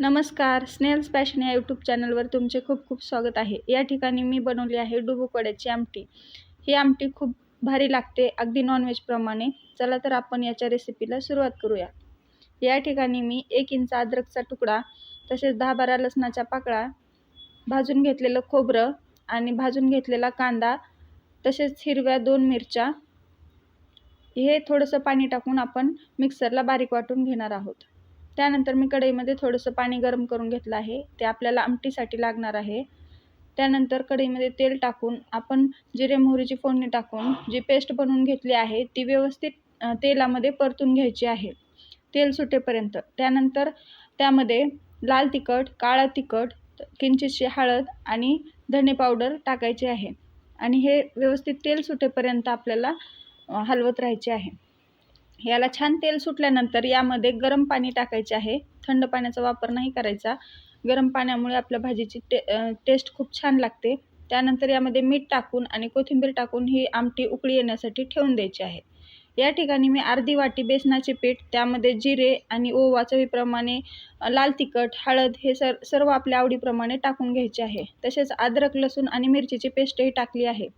नमस्कार Snell's passion या YouTube चॅनलवर तुमचे खूप खूप स्वागत आहे. या ठिकाणी मी बनवली आहे डुबुकड्याची आमटी. ही आमटी खूप भारी लागते अगदी नॉनव्हेजप्रमाणे चला तर आपण याच्या रेसिपीला सुरुवात करूया. या ठिकाणी मी एक इंच अद्रकचा तुकडा तसेच दहा बारा लसणाच्या पाकळ्या भाजून घेतलेलं खोबरं आणि भाजून घेतलेला कांदा तसेच हिरव्या दोन मिरच्या. हे थोडंसं पाणी टाकून आपण मिक्सरला बारीक वाटून घेणार आहोत. त्यानंतर मी कढईमध्ये थोडंसं पाणी गरम करून घेतलं आहे. ते आपल्याला आमटीसाठी लागणार आहे. त्यानंतर कढईमध्ये तेल टाकून आपण जिरे मोहरीची फोडणी टाकून जी पेस्ट बनवून घेतली आहे ती व्यवस्थित तेलामध्ये परतून घ्यायची आहे. तेल सुटेपर्यंत. त्यानंतर त्यामध्ये लाल तिखट काळा तिखट किंचितशी हळद आणि धणे पावडर टाकायची आहे. आणि हे व्यवस्थित तेल सुटेपर्यंत आपल्याला हलवत राहायचे आहे. याला छान तेल सुटल्यानंतर यामध्ये गरम पाणी टाकायचे आहे. थंड पाण्याचा वापर नाही करायचा. गरम पाण्यामुळे आपल्या भाजीची टे टेस्ट खूप छान लागते. त्यानंतर यामध्ये मीठ टाकून आणि कोथिंबीर टाकून ही आमटी उकळी येण्यासाठी ठेवून द्यायची आहे. या ठिकाणी मी अर्धी वाटी बेसनाचे पीठ त्यामध्ये जिरे आणि ओवा चवीप्रमाणे लाल तिखट हळद हे सर सर्व आपल्या आवडीप्रमाणे टाकून घ्यायचे आहे. तसेच अद्रक लसूण आणि मिरचीची पेस्टही टाकली आहे.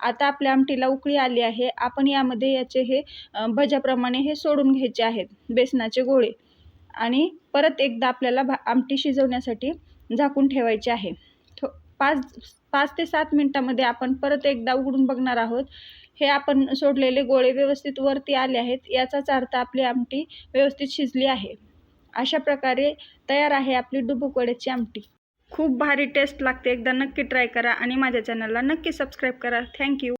आता आपल्या आमटीला उकळी आली आहे. आपण यामध्ये याचे हे भज्याप्रमाणे हे सोडून घ्यायचे आहेत बेसनाचे गोळे. आणि परत एकदा आपल्याला भा आमटी शिजवण्यासाठी झाकून ठेवायचे आहे. थो पाच पाच ते सात मिनटामध्ये आपण परत एकदा उघडून बघणार आहोत. हे आपण सोडलेले गोळे व्यवस्थित वरती आले आहेत. याचाच अर्थ आपली आमटी व्यवस्थित शिजली आहे. अशा प्रकारे तयार आहे आपली डुबुक वड्याची आमटी. खूप भारी टेस्ट लागते. एकदा नक्की ट्राय करा आणि माझ्या चॅनलला नक्की सबस्क्राईब करा. थँक्यू